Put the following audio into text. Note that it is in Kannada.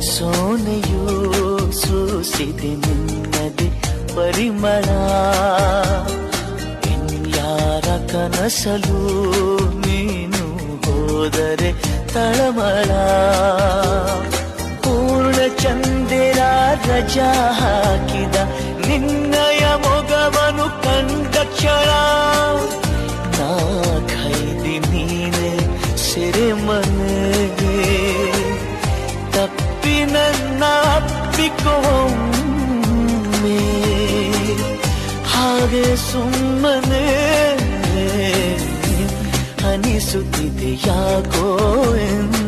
ಸೋನೆಯೂ ಸೂಸಿದೆ ನಿನ್ನದೆ ಪರಿಮಳ. ಇನ್ಯಾರ ಕನಸಲು ನೀನು ಹೋದರೆ ತಳಮಳ. ಪೂರ್ಣ ಚಂದಿರ ರಜಾ ಹಾಕಿದ ನನ್ನ ಅಪ್ಪಿಕೊಮ್ಮೆ ಹಾಗೆ ಸುಮ್ಮನೆ ಅನಿಸುತ್ತಿದೆ ಯಾಕೋ ಎಂದು.